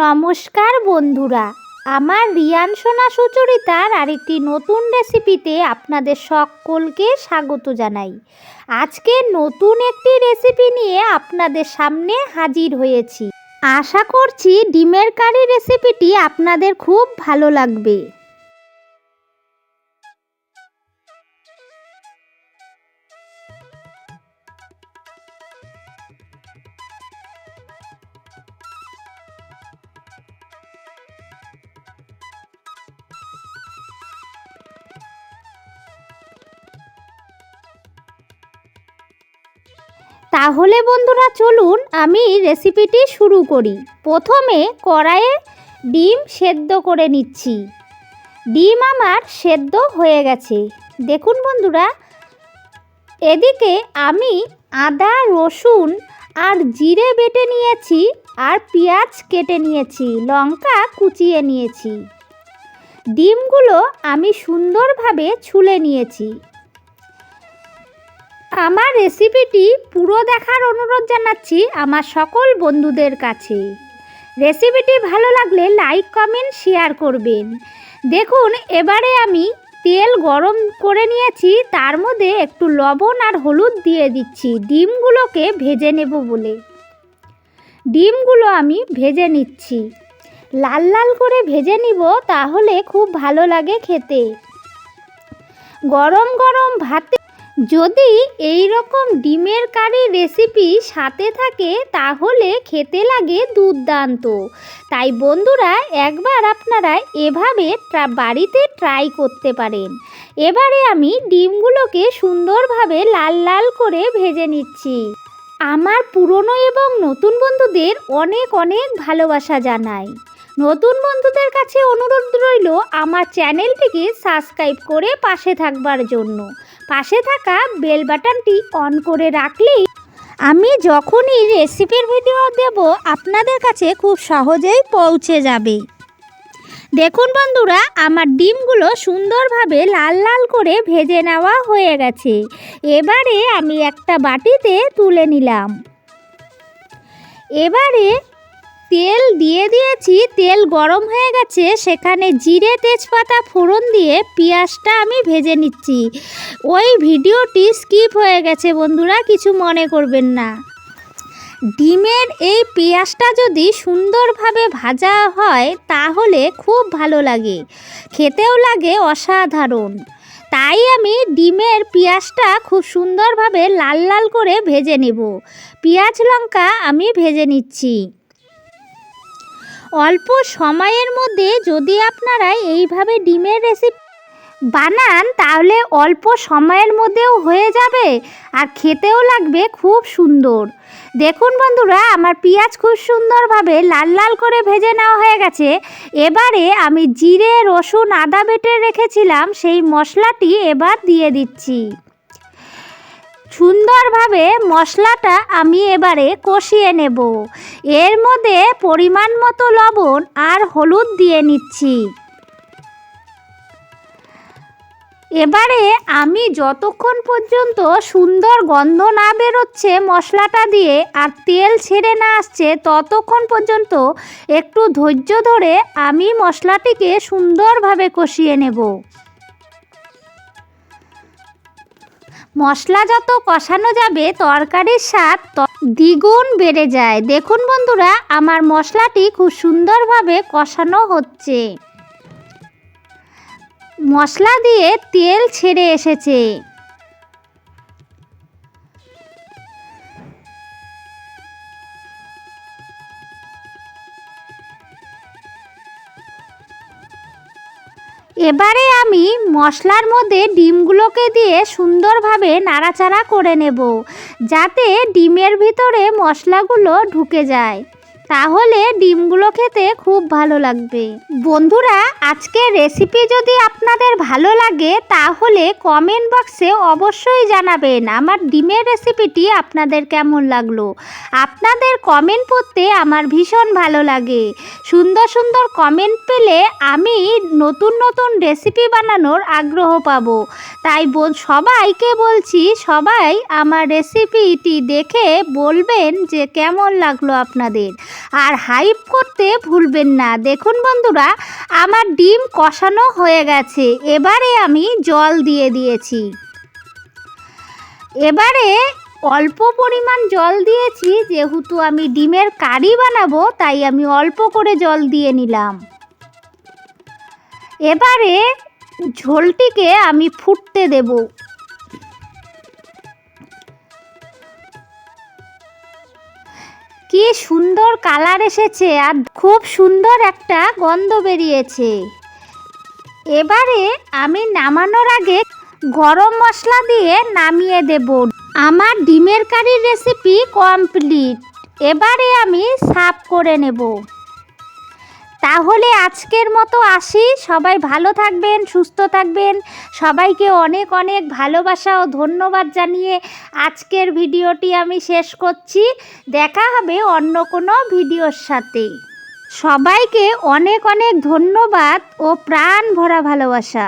নমস্কার বন্ধুরা, আমার রিয়ান সোনা সুচরিতার আরেকটি নতুন রেসিপিতে আপনাদের সকলকে স্বাগত জানাই। আজকে নতুন একটি রেসিপি নিয়ে আপনাদের সামনে হাজির হয়েছি। আশা করছি ডিমের কারি রেসিপিটি আপনাদের খুব ভালো লাগবে। তাহলে বন্ধুরা চলুন আমি রেসিপিটি শুরু করি। প্রথমে কড়াইয়ে ডিম সেদ্ধ করে নিচ্ছি। ডিম আমার সেদ্ধ হয়ে গেছে। দেখুন বন্ধুরা, এদিকে আমি আদা, রসুন আর জিরে বেটে নিয়েছি আর পেঁয়াজ কেটে নিয়েছি, লঙ্কা কুচিয়ে নিয়েছি। ডিমগুলো আমি সুন্দরভাবে ছুলে নিয়েছি। আমার রেসিপিটি পুরো দেখার অনুরোধ জানাচ্ছি আমার সকল বন্ধুদের কাছে। রেসিপিটি ভালো লাগলে লাইক কমেন্ট শেয়ার করবেন। দেখুন, এবারে আমি তেল গরম করে নিয়েছি, তার মধ্যে একটু লবণ আর হলুদ দিয়ে দিচ্ছি। ডিমগুলোকে ভেজে নেব বলে। ডিমগুলো আমি ভেজে নিচ্ছি। লাল লাল করে ভেজে নিব, তাহলে খুব ভালো লাগে খেতে। গরম গরম ভাতে যদি এই রকম ডিমের কারি রেসিপি সাথে থাকে, তাহলে খেতে লাগে দুর্দান্ত। তাই বন্ধুরা, একবার আপনারা এভাবে বাড়িতে ট্রাই করতে পারেন। এবারে আমি ডিমগুলোকে সুন্দরভাবে লাল লাল করে ভেজে নিচ্ছি। আমার পুরনো এবং নতুন বন্ধুদের অনেক অনেক ভালোবাসা জানাই। নতুন বন্ধুদের কাছে অনুরোধ রইল, আমার চ্যানেলটিকে সাবস্ক্রাইব করে পাশে থাকবার জন্য। পাশে থাকা বেল বাটনটি অন করে রাখলেই আমি যখনই রেসিপির ভিডিও দেব, আপনাদের কাছে খুব সহজেই পৌঁছে যাবে। দেখুন বন্ধুরা, আমার ডিমগুলো সুন্দরভাবে লাল লাল করে ভেজে নেওয়া হয়ে গেছে। এবারে আমি একটা বাটিতে তুলে নিলাম। এবারে তেল দিয়ে দিয়েছি, তেল গরম হয়ে গেছে, সেখানে জিরে তেজপাতা ফোড়ন দিয়ে পেঁয়াজটা আমি ভেজে নিচ্ছি। ওই ভিডিওটি স্কিপ হয়ে গেছে বন্ধুরা, কিছু মনে করবেন না। ডিমের এই পেঁয়াজটা যদি সুন্দরভাবে ভাজা হয়, তাহলে খুব ভালো লাগে। খেতেও লাগে অসাধারণ। তাই আমি ডিমের পেঁয়াজটা খুব সুন্দরভাবে লাল লাল করে ভেজে নেব। পেঁয়াজ লঙ্কা আমি ভেজে নিচ্ছি। অল্প সময়ের মধ্যে যদি আপনারা এইভাবে ডিমের রেসিপি বানান, তাহলে অল্প সময়ের মধ্যেও হয়ে যাবে আর খেতেও লাগবে খুব সুন্দর। দেখুন বন্ধুরা, আমার পেঁয়াজ খুব সুন্দরভাবে লাল লাল করে ভেজে নেওয়া হয়ে গেছে। এবারে আমি জিরে, রসুন, আদা বেটে রেখেছিলাম, সেই মশলাটি এবার দিয়ে দিচ্ছি। সুন্দরভাবে মশলাটা আমি এবারে কষিয়ে নেব। এর মধ্যে পরিমাণ মতো লবণ আর হলুদ দিয়ে নিচ্ছি। এবারে আমি যতক্ষণ পর্যন্ত সুন্দর গন্ধ না বেরোচ্ছে মশলাটা দিয়ে আর তেল ছেড়ে না আসছে, ততক্ষণ পর্যন্ত একটু ধৈর্য ধরে আমি মশলাটিকে সুন্দরভাবে কষিয়ে নেব। মশলা যত কষানো যাবে, তরকারির স্বাদ দ্বিগুণ বেড়ে যায়। দেখুন বন্ধুরা, আমার মশলাটি খুব সুন্দরভাবে কষানো হচ্ছে। মশলা দিয়ে তেল ছেড়ে এসেছে। এবারে আমি মশলার মধ্যে ডিমগুলোকে দিয়ে সুন্দরভাবে নাড়াচাড়া করে নেব, যাতে ডিমের ভিতরে মশলাগুলো ঢুকে যায়। তাহলে ডিমগুলো খেতে খুব ভালো লাগবে। বন্ধুরা, আজকের রেসিপি যদি আপনাদের ভালো লাগে, তাহলে কমেন্ট বক্সে অবশ্যই জানাবেন আমার ডিমের রেসিপিটি আপনাদের কেমন লাগল। আপনাদের কমেন্ট পড়তে আমার ভীষণ ভালো লাগে। সুন্দর সুন্দর কমেন্ট পেলে আমি নতুন নতুন রেসিপি বানানোর আগ্রহ পাবো। তাই সবাইকে বলছি, সবাই আমার রেসিপিটি দেখে বলবেন যে কেমন লাগল আপনাদের। আর হাইপ করতে ভুলবেন না। দেখুন বন্ধুরা, আমার ডিম কষানো হয়ে গেছে। এবারে আমি জল দিয়ে দিয়েছি। এবারে অল্প পরিমাণ জল দিয়েছি, যেহেতু আমি ডিমের কারি বানাবো, তাই আমি অল্প করে জল দিয়ে নিলাম। এবারে ঝোলটিকে আমি ফুটতে দেব। কি সুন্দর কালার এসেছে আর খুব সুন্দর একটা গন্ধ বেরিয়েছে। এবারে আমি নামানোর আগে গরম মশলা দিয়ে নামিয়ে দেব। আমার ডিমের কারির রেসিপি কমপ্লিট। এবারে আমি সাফ করে নেব। তাহলে আজকের মতো আসি। সবাই ভালো থাকবেন, সুস্থ থাকবেন। সবাইকে অনেক অনেক ভালোবাসা ও ধন্যবাদ জানিয়ে আজকের ভিডিওটি আমি শেষ করছি। দেখা হবে অন্য কোনো ভিডিওর সাথে। সবাইকে অনেক অনেক ধন্যবাদ ও প্রাণ ভরা ভালোবাসা।